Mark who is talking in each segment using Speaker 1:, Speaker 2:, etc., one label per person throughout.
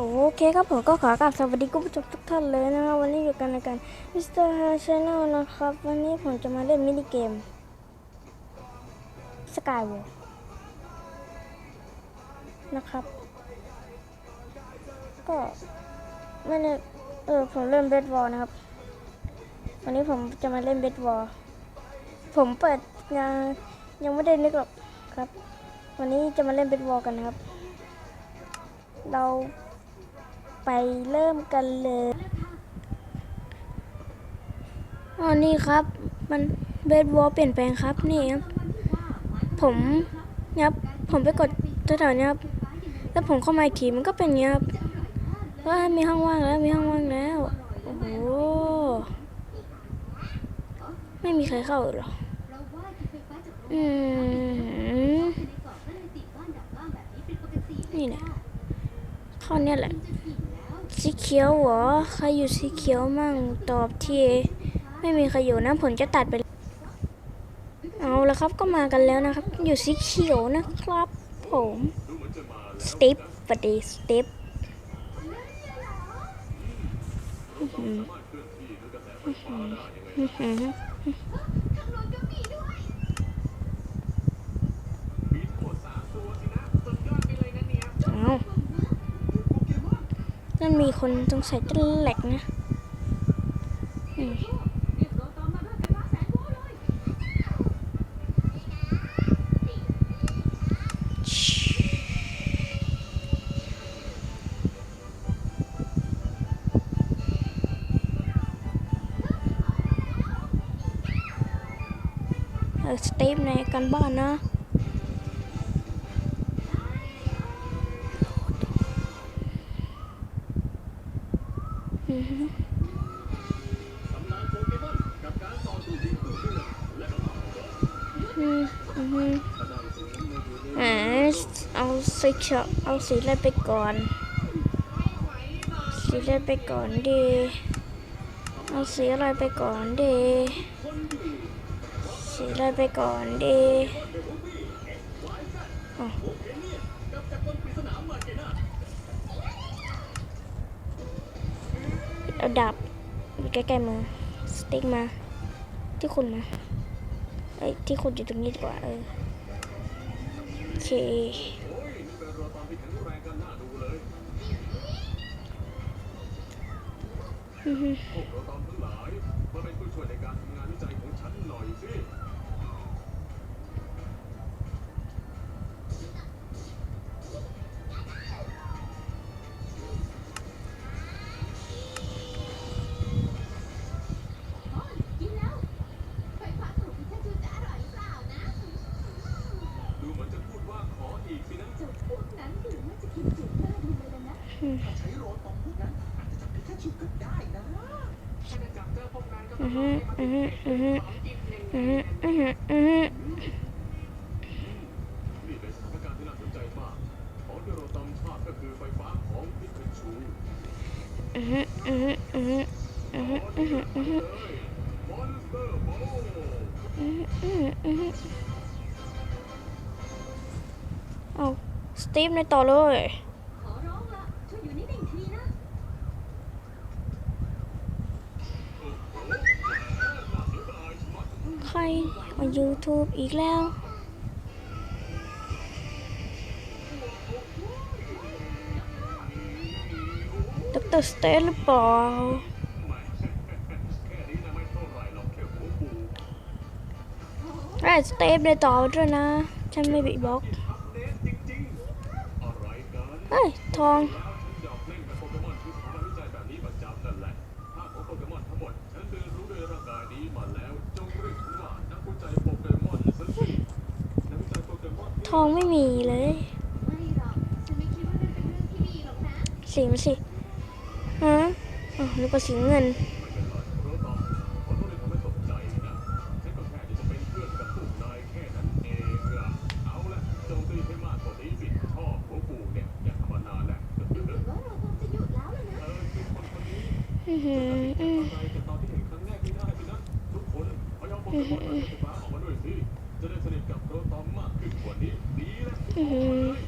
Speaker 1: โอเคครับผมก็ขอกราบสวัสดีคุณผู้ชมทุกท่านเลยนะครับวันนี้อยู่กันในการมิสเตอร์ฮาชแนลนะครับ วันนี้ผมจะมาเล่นมินิเกมสกายวอลนะครับ ก็ไม่ได้เออผมเล่นเบสบอลนะครับ วันนี้ผมจะมาเล่นเบสบอลผมเปิดงานยังไม่ได้นึกหรอกครับ วันนี้จะมาเล่นเบสบอลกันนะครับ เรา ไปเริ่มกันเลยอ๋อนี่ครับ มันเบสบอลเปลี่ยนแปลงครับนี่ครับผมเนี่ยครับผมไปกดแถวๆเนี้ยครับแล้วผมเข้ามาอีกทีมันก็เป็นอย่างเงี้ยครับว่ามีห้องว่างแล้วมีห้องว่างแล้วโอ้โหไม่มีใครเข้าหรออืมนี่แหละข้อเนี้ยแหละ สีเขียวเหรอ ใครอยู่สีเขียวมั่งตอบทีไม่มีใครอยู่นะผมจะตัดไป เอาละครับก็มากันแล้วนะครับ อยู่สีเขียวนะครับผมสติปปดีสติปอื้อหืออื้อหืออื้อหือเอา นั่นมีคนสงสัยจะแหลกนะอืมเอสเตปในการบ้านนะ เอาสีเขียวเอาสีอะไรไปก่อน สีอะไรไปก่อนดี เอาสีอะไรไปก่อนดี สีอะไรไปก่อนดี ดาบอยู่ใกล้ๆมือสติ๊กมา ที่คุณมาเอ้ยที่คุณอยู่ตรงนี้ดีกว่าเออโอเคอือฮึ
Speaker 2: พวกเราตามทั้งหลายมาเป็นผู้ช่วยในการทำงานวิจัยของฉันหน่อยสิ อือ
Speaker 1: ฮึอือฮึอือฮึอือฮึอือฮึอือฮึ
Speaker 2: นี่เป็นสถานการณ์ที่น่าสนใจมากของที่เราตำชาติก็คือไฟฟ้าของพิกชู
Speaker 1: อือฮึอือฮึอือฮึอือฮึอือฮึอือฮึ
Speaker 2: มอนสเตอร์โบ
Speaker 1: อือฮึอือฮึเอาสตีฟในต่อเลย
Speaker 3: ขอร้องละช่วยอยู่นิ่งๆทีนะ
Speaker 1: ใครมา YouTube อีกแล้ว ดรสเตนหรือเปล่า
Speaker 2: แค่นี้นะไม่เท่าไหร่หรอกแค่หัวปู
Speaker 1: ไอ้สเตปในต่อด้วยนะ ฉันไม่บีบล็อก
Speaker 2: อัปเดตจริงๆอะไรกัน
Speaker 1: เอ้ยทอง
Speaker 2: ทอง
Speaker 1: ไม่มีเลย
Speaker 3: ไม่หรอกฉันไม่คิดว่านั่นเป็นเรื่อง
Speaker 1: สีมันสิฮะอ๋อนึกว่าสีเงิน
Speaker 2: ไม่เป็นไรโรตองขอโทษที่ทำให้ตกใจนะฉันก็แค่ที่จะเป็นเพื่อองอะเอาละโจมตีให้มากกว่านี้สิชอ ว่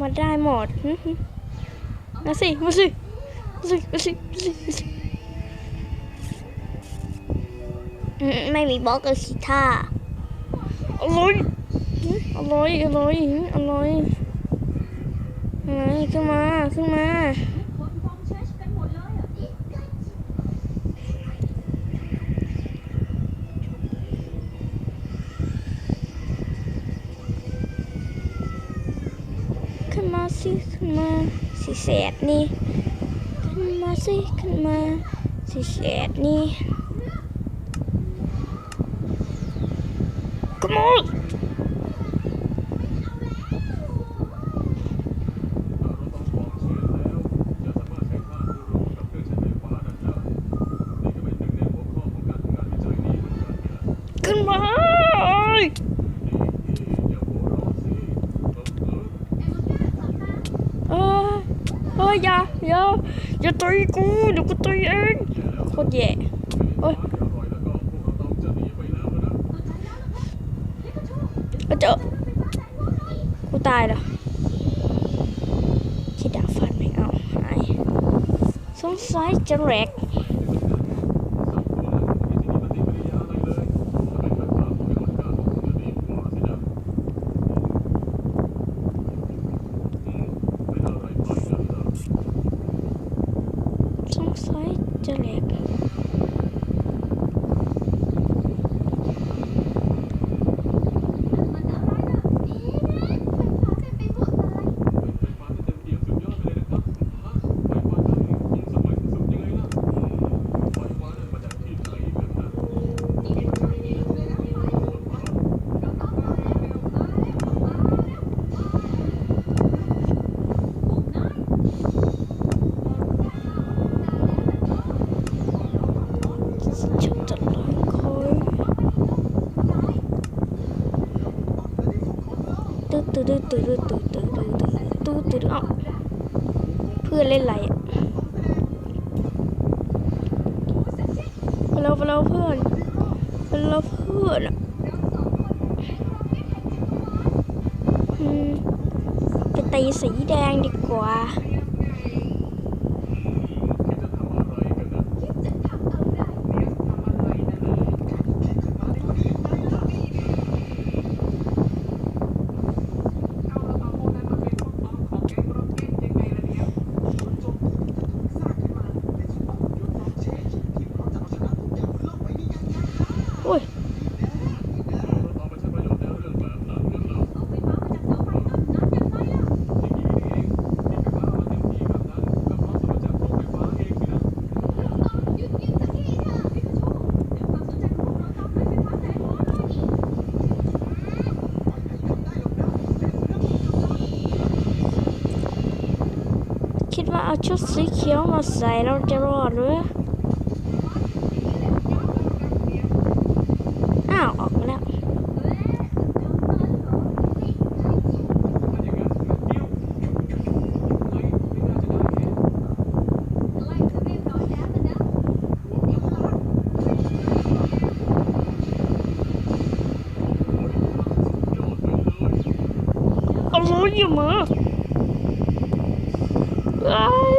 Speaker 2: มาได้
Speaker 1: ห
Speaker 2: ม
Speaker 3: ด
Speaker 2: มาสิมาสิมา
Speaker 1: สิมาสิมาสิมาสิไม่มีบล็อกกัสี่าร์อร่อยอร่อยอร่อยอร่อยไห
Speaker 3: น
Speaker 1: ขึ้นมาขึ้นมา ดนี่ขึ้นมาสิขึ้นมาสิแสดนี่ Come on!
Speaker 2: ยอย่าอ
Speaker 1: ย่าอย่าตีกูเดี๋ยวกูตีเองโคตรแย่
Speaker 2: เฮ้ยเจ
Speaker 1: อ
Speaker 3: กู
Speaker 1: ตายแล้วที่ดาฟันไม่เอาหายสงสัยจะแร
Speaker 3: ก ตึ๊ดตึ๊
Speaker 1: ดตึ๊ดตึ๊ดตึ๊ดตึ๊ดตึ๊ดตึ๊ดตึ๊ดตึ๊ดเอะเพื่อนเล่นไรอะเราเราเพื่อนเราเพื่อนอะไปตีสีแดงดีกว่า
Speaker 3: ชุดสีเขี
Speaker 1: ยวมาใส่เราจะรอดหรืออ้าว ออกมาแล้ว Ôi, gì mà Ôi.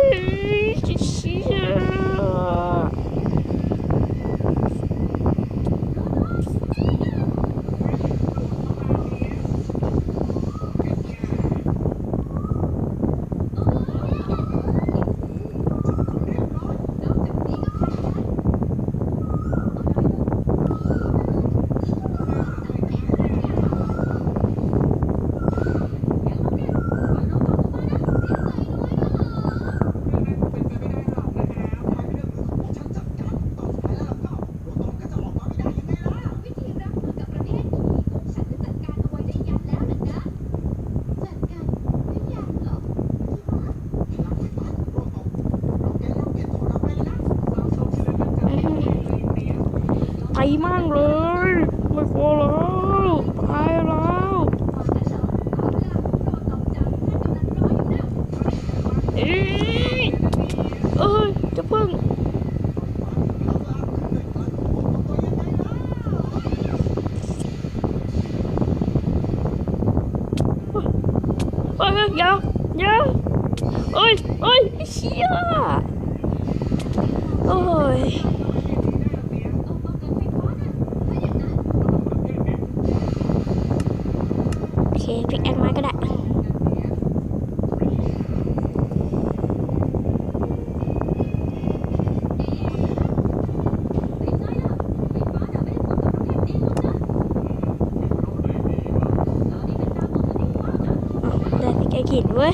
Speaker 1: ตีมั่งเลย ไม่กลัวแล้วตายแล้วเอ้ยเอ้ยจะเพิ่งเอ้ยอย่าอย่าเอ้ยเอ้ยเชี่ยโอ้ยโอเคพิกแอนไม้ก็ได้ ได้พิกแอน หินเว้ย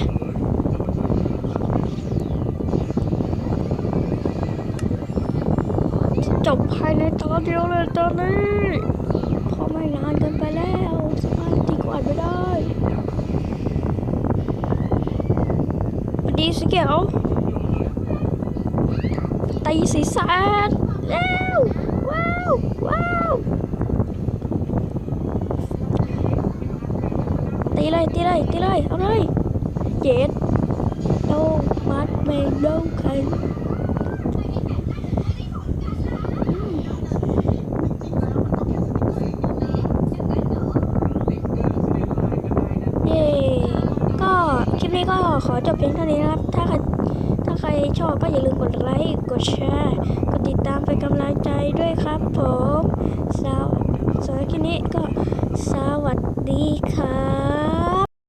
Speaker 1: จบภายในตอนเดียวเลยตอนนี้เพราะไม่นานเกินไปแล้วสมาธิกวาดไม่ได้สวัสดีสเกลตีสีสันแล้วว้าวว้าวตีเลยตีเลยตีเลยเอาเลย เจ็ดโดมัดเมลโดคันเย้ก็คลิปนี้ก็ขอจบเพียงเท่านี้นะครับ ถ้าใครถ้าใครชอบก็อย่าลืมกดไลค์ กดแชร์ กดติดตามเป็นกำลังใจด้วยครับผมสาวสำหรับคลิปนี้ก็สวัสดีครับ